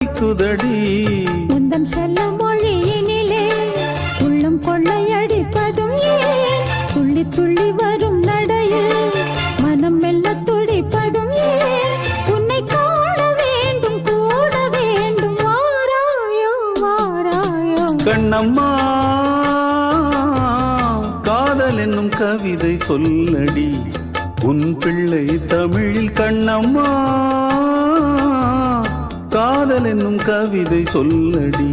குதடி. உந்தன் செல்ல மொழியினிலே உள்ளம் கொள்ளையடிப்பதும் ஏன்? துள்ளி துள்ளி வரும் நடையில் மனம் மெல்ல துடிப்பதும் ஏன்? உன்னை காண வேண்டும் கூட வேண்டும் வாராயோ வாராயோ கண்ணம்மா காதல் என்னும் கவிதை சொல்லடி. உன் பிள்ளை தமிழில் கண்ணம்மா. காதல் என்னும் கவிதை சொல்லடி.